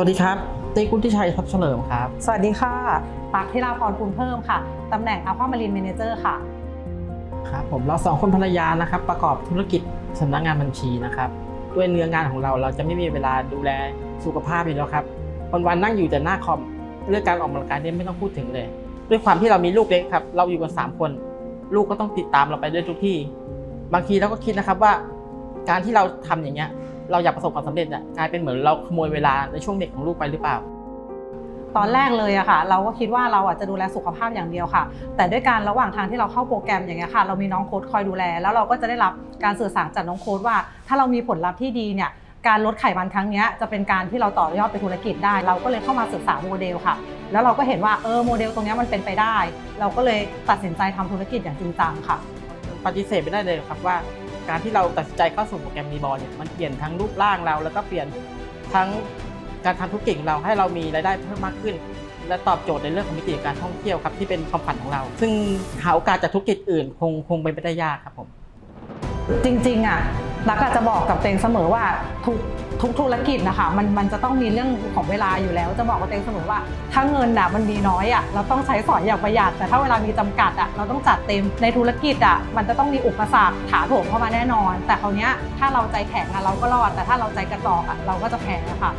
วัสดีครับติ๊กวุฒิชัยทับเฉลิมครับ สวัสดีค่ะตักธิราพรคุณเพิ่มค่ะ ตำแหน่ง Alpha Marine Manager ค่ะ ครับผมเราสองคนภรรยานะครับ ประกอบธุรกิจสำนักงานบัญชีนะครับ ด้วยเนื้องานของเราเราจะไม่มีเวลาดูแลสุขภาพอยู่แล้วครับ วันวันๆนั่งอยู่แต่หน้าคอมเรื่องการออกกำลังกายเนี่ยไม่ต้องพูดถึงเลย ด้วยความที่เรามีลูกเล็กครับ เราอยู่กันสามคน ลูกก็ต้องติดตามเราไปด้วยทุกที่ บางทีเราก็คิดนะครับว่า การที่เราทำอย่างเงี้ย เราอยากประสบความสำเร็จเนี่ยกลายเป็นเหมือนเราขโมยเวลาในช่วงเด็กของลูกไปหรือเปล่า ตอนแรกเลยอะค่ะ เราก็คิดว่าเราอะจะดูแลสุขภาพอย่างเดียวค่ะ แต่ด้วยการระหว่างทางที่เราเข้าโปรแกรมอย่างเงี้ยค่ะ เรามีน้องโค้ดคอยดูแล แล้วเราก็จะได้รับการสื่อสารจากน้องโค้ดว่า ถ้าเรามีผลลัพธ์ที่ดีเนี่ยการลดไขมันครั้งเนี้ยจะเป็นการที่เราต่อยอดไปธุรกิจได้ เราก็เลยเข้ามาศึกษาโมเดลค่ะ แล้วเราก็เห็นว่าเออโมเดลตรงเนี้ยมันเป็นไปได้ เราก็เลยตัดสินใจทำธุรกิจอย่างจริงจังค่ะ ปฏิเสธไม่ได้เลยครับว่า การที่เราตัดสินใจเข้าสู่โปรแกรมมีบอลเนี่ยมันเปลี่ยนทั้งรูปร่างเรา แล้วก็เปลี่ยนทั้งการทำธุรกิจของเราให้เรามีรายได้เพิ่มมากขึ้น และตอบโจทย์ในเรื่องของมิติการท่องเที่ยวครับที่เป็นความฝันของเรา ซึ่งหาโอกาสจากธุรกิจอื่นคงคงเป็นไปได้ยากครับผม จริงๆอะ รักอาจจะบอกกับเตงเสมอว่าทุกทุกธุรกิจนะคะมันมันจะต้องมีเรื่องของเวลาอยู่แล้ว จะบอกกับเตงเสมอว่า ถ้าเงินอะมันมีน้อยอะเราต้องใช้สอยอย่างประหยัดแต่ถ้าเวลามีจำกัดอะเราต้องจัดเต็มในธุรกิจอะมันจะต้องมีอุปสรรคถาโถมเข้ามาแน่นอน แต่คราวนี้ถ้าเราใจแข็งอะเราก็รอดแต่ถ้าเราใจกระจอกอะเราก็จะแพ้ค่ะ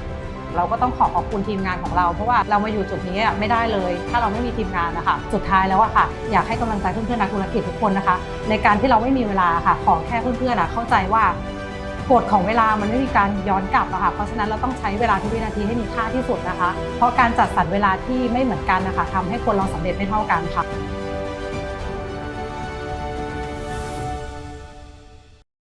เราก็ต้องขอขอบคุณทีมงานของเรา เพราะว่าเรามาอยู่จุดนี้ไม่ได้เลย ถ้าเราไม่มีทีมงานนะคะ สุดท้ายแล้วอะค่ะ อยากให้กำลังใจเพื่อนๆนักธุรกิจทุกคนนะคะ ในการที่เราไม่มีเวลาค่ะ ขอแค่เพื่อนๆอะเข้าใจว่ากฎของเวลามันไม่มีการย้อนกลับอะค่ะ เพราะฉะนั้นเราต้องใช้เวลาทุกวินาทีให้มีค่าที่สุดนะคะ เพราะการจัดสรรเวลาที่ไม่เหมือนกันนะคะทำให้คนเราสำเร็จไม่เท่ากันค่ะ